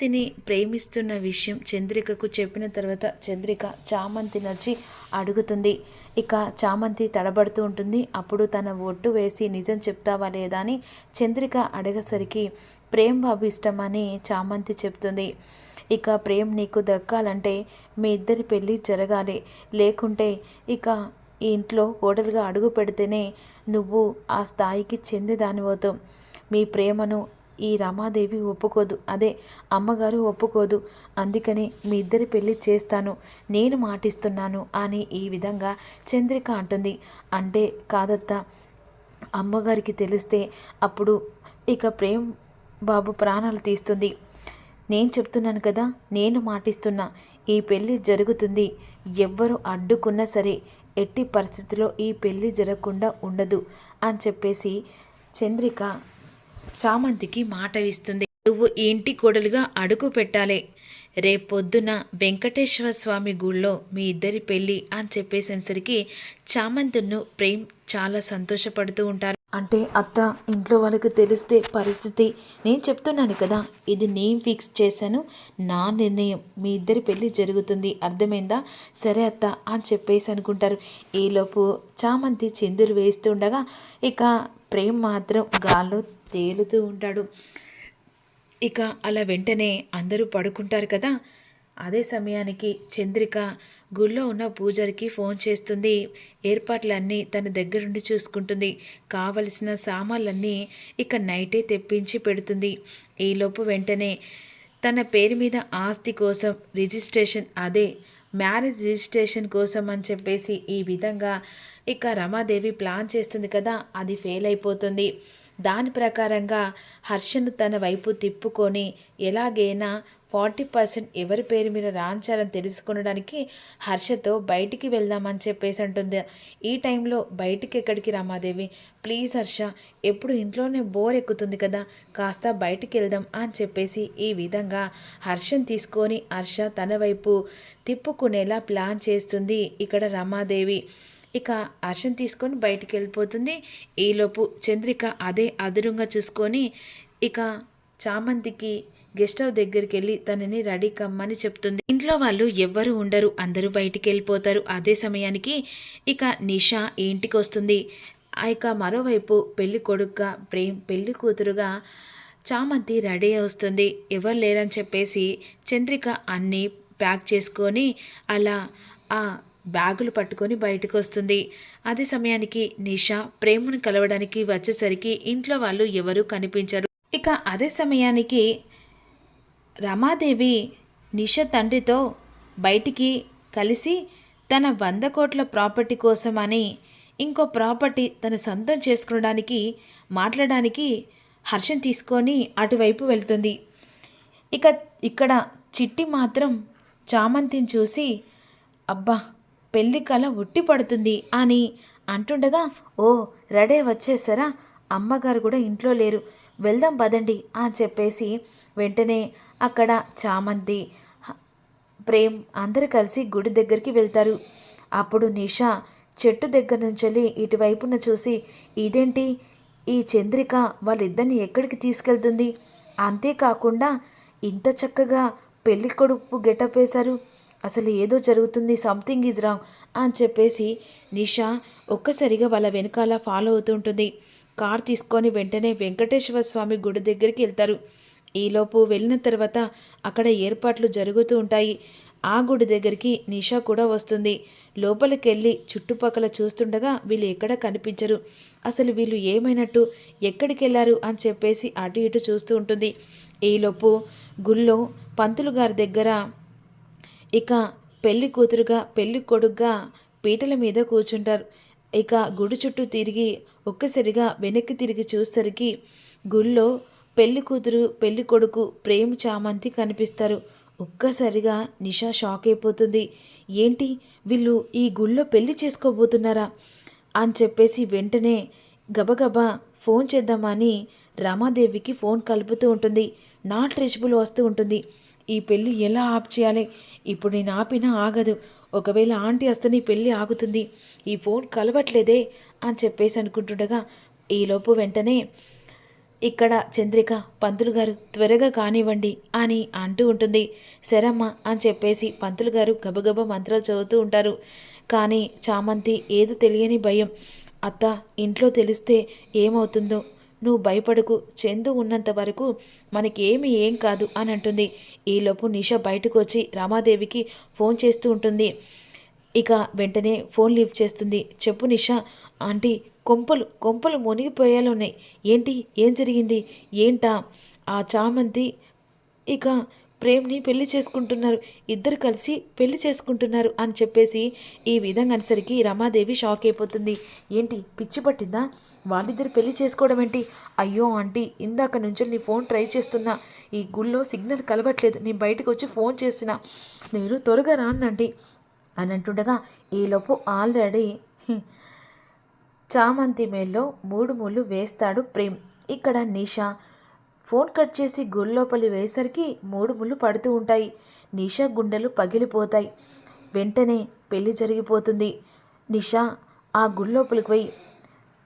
చామంతిని ప్రేమిస్తున్న విషయం చంద్రికకు చెప్పిన తర్వాత చంద్రిక చామంతి నచ్చి అడుగుతుంది. ఇక చామంతి తడబడుతూ ఉంటుంది. అప్పుడు తన ఒట్టు వేసి నిజం చెప్తావా లేదా అని చంద్రిక అడగసరికి ప్రేమ్ బాబు ఇష్టమని చామంతి చెప్తుంది. ఇక ప్రేమ్ నీకు దక్కాలంటే మీ ఇద్దరి పెళ్ళి జరగాలి. లేకుంటే ఇక ఈ ఇంట్లో కోడలుగా అడుగు పెడితేనే నువ్వు ఆ స్థాయికి చెందేదానివవుతావు. మీ ప్రేమను ఈ రమాదేవి ఒప్పుకోదు. అదే అమ్మగారు ఒప్పుకోదు. అందుకనే మీ ఇద్దరి పెళ్ళి చేస్తాను. నేను మాటిస్తున్నాను అని ఈ విధంగా చంద్రిక అంటుంది. అంటే కాదత్తా అమ్మగారికి తెలిస్తే అప్పుడు ఇక ప్రేమ్ బాబు ప్రాణాలు తీస్తుంది. నేను చెప్తున్నాను కదా నేను మాటిస్తున్నా. ఈ పెళ్ళి జరుగుతుంది. ఎవ్వరు అడ్డుకున్నా సరే ఎట్టి పరిస్థితిలో ఈ పెళ్ళి జరగకుండా ఉండదు అని చెప్పేసి చంద్రిక చామంతికి మాట ఇస్తుంది నువ్వు ఈ ఇంటి కోడలుగా అడుగు పెట్టాలి. రేపొద్దున వెంకటేశ్వర స్వామి గుళ్ళో మీ ఇద్దరి పెళ్ళి అని చెప్పేసరికి చామంతును ప్రేమ్ చాలా సంతోషపడుతూ ఉంటారు. అంటే అత్త ఇంట్లో వాళ్ళకి తెలిస్తే పరిస్థితి. నేను చెప్తున్నాను కదా ఇది నేను ఫిక్స్ చేశాను. నా నిర్ణయం. మీ ఇద్దరి పెళ్ళి జరుగుతుంది. అర్థమైందా? సరే అత్త అని చెప్పేసి అనుకుంటారు. ఈలోపు చామంతి చిందులు వేస్తుండగా ఇక ప్రేమ్ మాత్రం గాల్లో తేలుతూ ఉంటాడు. ఇక అలా వెంటనే అందరూ పడుకుంటారు కదా. అదే సమయానికి చంద్రిక గుళ్ళో ఉన్న పూజారికి ఫోన్ చేస్తుంది. ఏర్పాట్లన్నీ తన దగ్గరుండి చూసుకుంటుంది. కావలసిన సామాన్లన్నీ ఇక నైటే తెప్పించి పెడుతుంది. ఈలోపు వెంటనే తన పేరు మీద ఆస్తి కోసం రిజిస్ట్రేషన్ అదే మ్యారేజ్ రిజిస్ట్రేషన్ కోసం అని చెప్పేసి ఈ విధంగా ఇక రమాదేవి ప్లాన్ చేస్తుంది కదా. అది ఫెయిల్ అయిపోతుంది. దాని ప్రకారంగా హర్షను తన వైపు తిప్పుకొని ఎలాగైనా ఫార్టీ పర్సెంట్ ఎవరి పేరు మీద రాంచాలని తెలుసుకునడానికి హర్షతో బయటికి వెళ్దామని చెప్పేసి అంటుంది. ఈ టైంలో బయటికి ఎక్కడికి రమాదేవి? ప్లీజ్ హర్ష ఎప్పుడు ఇంట్లోనే బోర్ ఎక్కుతుంది కదా కాస్త బయటికి వెళ్దాం అని చెప్పేసి ఈ విధంగా హర్షం తీసుకొని హర్ష తన వైపు తిప్పుకునేలా ప్లాన్ చేస్తుంది ఇక్కడ రమాదేవి. ఇక హర్షం తీసుకొని బయటికి వెళ్ళిపోతుంది. ఈలోపు చంద్రిక అదే అదురుగా చూసుకొని ఇక చామంతికి గెస్ట్ హౌస్ దగ్గరికి వెళ్ళి తనని రెడీ కమ్మని చెప్తుంది. ఇంట్లో వాళ్ళు ఎవ్వరు ఉండరు. అందరూ బయటికి వెళ్ళిపోతారు. అదే సమయానికి ఇక నిషా ఇంటికి వస్తుంది. ఆ ఇక మరోవైపు పెళ్ళి కొడుకుగా ప్రేమ్ పెళ్ళి కూతురుగా చామంతి రెడీ వస్తుంది. ఎవరు లేరని చెప్పేసి చంద్రిక అన్నీ ప్యాక్ చేసుకొని అలా ఆ బ్యాగులు పట్టుకొని బయటకు వస్తుంది అదే సమయానికి నిషా ప్రేమను కలవడానికి వచ్చేసరికి ఇంట్లో వాళ్ళు ఎవరూ కనిపించరు. ఇక అదే సమయానికి రమాదేవి నిష తండ్రితో బయటికి కలిసి తన వంద కోట్ల ప్రాపర్టీ కోసమని ఇంకో ప్రాపర్టీ తన సొంతం చేసుకోవడానికి మాట్లాడడానికి హర్షం తీసుకొని అటువైపు వెళ్తుంది. ఇక ఇక్కడ చిట్టి మాత్రం చామంతిని చూసి అబ్బా పెళ్ళి కళ ఉట్టి పడుతుంది అని అంటుండగా ఓ రెడీ వచ్చేసారా? అమ్మగారు కూడా ఇంట్లో లేరు. వెళ్దాం పదండి అని చెప్పేసి వెంటనే అక్కడ చామంతి ప్రేమ్ అందరు కలిసి గుడి దగ్గరికి వెళ్తారు. అప్పుడు నిషా చెట్టు దగ్గర నుంచి ఇటువైపున చూసి ఇదేంటి? ఈ చంద్రిక వాళ్ళిద్దరిని ఎక్కడికి తీసుకెళ్తుంది? అంతేకాకుండా ఇంత చక్కగా పెళ్ళి కొడుకు గెటప్ వేశారు. అసలు ఏదో జరుగుతుంది సంథింగ్ ఈజ్ రాంగ్ అని చెప్పేసి నిషా ఒక్కసారిగా వాళ్ళ వెనకాల ఫాలో అవుతుంటుంది కార్ తీసుకొని వెంటనే వెంకటేశ్వర స్వామి గుడి దగ్గరికి వెళ్తారు. ఈలోపు వెళ్ళిన తర్వాత అక్కడ ఏర్పాట్లు జరుగుతూ ఉంటాయి. ఆ గుడి దగ్గరికి నిషా కూడా వస్తుంది. లోపలికి వెళ్ళి చుట్టుపక్కల చూస్తుండగా వీళ్ళు ఎక్కడ కనిపించరు. అసలు వీళ్ళు ఏమైనట్టు ఎక్కడికి వెళ్ళారు అని చెప్పేసి అటు ఇటు చూస్తూ ఉంటుంది. ఈలోపు గుళ్ళో పంతులు గారి దగ్గర ఇక పెళ్ళి కూతురుగా పెళ్ళి కొడుగ్గా పీటల మీద కూర్చుంటారు. ఇక గుడి చుట్టూ తిరిగి ఒక్కసారిగా వెనక్కి తిరిగి చూసరికి గుళ్ళో పెళ్ళి కూతురు పెళ్ళి కొడుకు ప్రేమ్ చామంతి కనిపిస్తారు. ఒక్కసారిగా నిషా షాక్ అయిపోతుంది. ఏంటి? వీళ్ళు ఈ గుళ్ళో పెళ్ళి చేసుకోబోతున్నారా? అని చెప్పేసి వెంటనే గబగబా ఫోన్ చేద్దామని రామాదేవికి ఫోన్ కలుపుతూ ఉంటుంది. నాట్ రీచబుల్ వస్తూ ఉంటుంది. ఈ పెళ్ళి ఎలా ఆప్ చేయాలి ఇప్పుడు నేను ఆపినా ఆగదు. ఒకవేళ ఆంటీ వస్తే నీ పెళ్ళి ఆగుతుంది. ఈ ఫోన్ కలవట్లేదే అని చెప్పేసి అనుకుంటుండగా ఈలోపు వెంటనే ఇక్కడ చంద్రిక పంతులు గారు త్వరగా కానివ్వండి అని అంటూ ఉంటుంది. శరమ్మ అని చెప్పేసి పంతులు గారు గబగబ మంత్రాలు చదువుతూ ఉంటారు. కానీ చామంతి ఏదో తెలియని భయం. అత్త ఇంట్లో తెలిస్తే ఏమవుతుందో నువ్వు భయపడకు చందు ఉన్నంత వరకు మనకేమి ఏం కాదు అని అంటుంది. ఈలోపు నిష బయటకు వచ్చి రామాదేవికి ఫోన్ చేస్తూ ఉంటుంది. ఇక వెంటనే ఫోన్ లిఫ్ట్ చేస్తుంది. చెప్పు నిష ఆంటీ కొంపలు కొంపలు మునిగిపోయేలా ఉన్నాయి ఏంటి? ఏం జరిగింది? ఏంటా? ఆ చామంతి ఇక ప్రేమ్ని పెళ్ళి చేసుకుంటున్నారు. ఇద్దరు కలిసి పెళ్ళి చేసుకుంటున్నారు అని చెప్పేసి ఈ విధంగా అనేసరికి రమాదేవి షాక్ అయిపోతుంది. ఏంటి పిచ్చి పట్టిందా? వాళ్ళిద్దరు పెళ్ళి చేసుకోవడం ఏంటి? అయ్యో ఆంటీ ఇందాక నుంచి నీ ఫోన్ ట్రై చేస్తున్నా. ఈ గుళ్ళో సిగ్నల్ కలవట్లేదు. నేను బయటకు వచ్చి ఫోన్ చేస్తున్నా. మీరు త్వరగా రానండి అని అంటుండగా ఈలోపు ఆల్రెడీ చామంతి మేల్లో మూడు మూలు వేస్తాడు ప్రేమ్. ఇక్కడ నిషా ఫోన్ కట్ చేసి గుళ్ళోపలి వేసరికి మూడు ముళ్ళు పడుతూ ఉంటాయి. నిషా గుండెలు పగిలిపోతాయి. వెంటనే పెళ్ళి జరిగిపోతుంది. నిషా ఆ గుళ్ళోపలికి పోయి.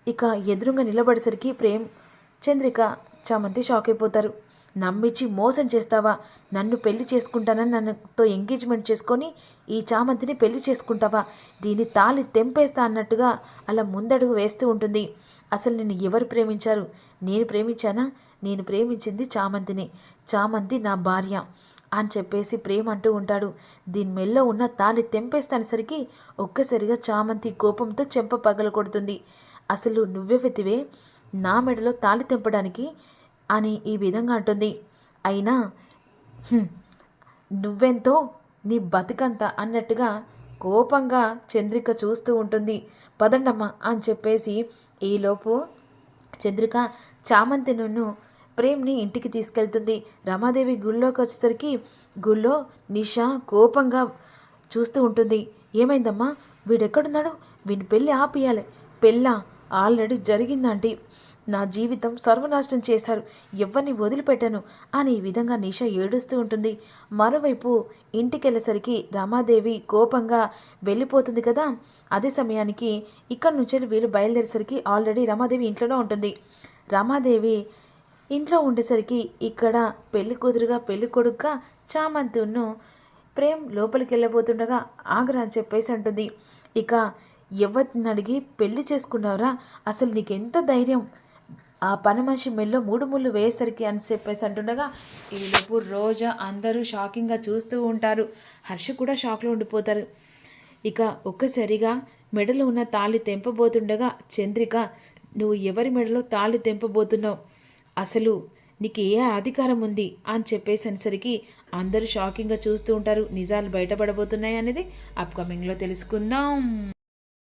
ఇక ఎదురుగా నిలబడేసరికి ప్రేమ్ చంద్రిక చామంతి షాక్ అయిపోతారు. నమ్మించి మోసం చేస్తావా? నన్ను పెళ్ళి చేసుకుంటానని నన్నుతో ఎంగేజ్మెంట్ చేసుకొని ఈ చామంతిని పెళ్ళి చేసుకుంటావా? దీని తాళి తెంపేస్తా అన్నట్టుగా అలా ముందడుగు వేస్తూ ఉంటుంది. అసలు నిన్ను ఎవరు ప్రేమించారు? నేను ప్రేమించానా? నేను ప్రేమించింది చామంతిని. చామంతి నా భార్య అని చెప్పేసి ప్రేమ అంటూ ఉంటాడు. దీని మెల్లో ఉన్న తాళి తెంపేస్తానేసరికి ఒక్కసారిగా చామంతి కోపంతో చెంప పగల కొడుతుంది. అసలు నువ్వే వెతివే? నా మెడలో తాళి తెంపడానికి అని ఈ విధంగా అంటుంది. అయినా నువ్వెంతో నీ బతికంత అన్నట్టుగా కోపంగా చంద్రిక చూస్తూ ఉంటుంది. పదండమ్మ అని చెప్పేసి ఈలోపు చంద్రిక చామంతి నన్ను ప్రేమ్ని ఇంటికి తీసుకెళ్తుంది. రమాదేవి గుళ్ళోకి వచ్చేసరికి గుళ్ళో నిషా కోపంగా చూస్తూ ఉంటుంది. ఏమైందమ్మా? వీడెక్కడున్నాడు? వీడిని పెళ్ళి ఆపియాలి పెళ్ళా? ఆల్రెడీ జరిగిందంటే నా జీవితం సర్వనాశనం చేశారు. ఎవరిని వదిలిపెట్టాను అని ఈ విధంగా నిష ఏడుస్తూ ఉంటుంది. మరోవైపు ఇంటికెళ్ళేసరికి రమాదేవి కోపంగా వెళ్ళిపోతుంది కదా? అదే సమయానికి ఇక్కడి నుంచి వీళ్ళు బయలుదేరేసరికి ఆల్రెడీ రమాదేవి ఇంట్లోనే ఉంటుంది. రమాదేవి ఇంట్లో ఉండేసరికి ఇక్కడ పెళ్ళి కూతురుగా పెళ్ళి కొడుకుగా చామంతును ప్రేమ్ లోపలికి వెళ్ళబోతుండగా ఆగ్రా అని చెప్పేసి అంటుంది. ఇక ఎవరిని అడిగి పెళ్ళి చేసుకున్నావురా? అసలు నీకెంత ధైర్యం? ఆ పని మనిషి మెల్లో మూడు ముళ్ళు వేసరికి అని చెప్పేసి అంటుండగా ఈలోపు రోజా అందరూ షాకింగ్గా చూస్తూ ఉంటారు. హర్ష కూడా షాక్లో ఉండిపోతారు. ఇక ఒక్కసారిగా మెడలో ఉన్న తాళి తెంపబోతుండగా చంద్రిక నువ్వు ఎవరి మెడలో తాళి తెంపబోతున్నావు? అసలు నీకు ఏ అధికారం ఉంది అని చెప్పేసరికి అందరూ షాకింగ్గా చూస్తూ ఉంటారు. నిజాలు బయటపడబోతున్నాయి అనేది అప్కమింగ్లో తెలుసుకుందాం.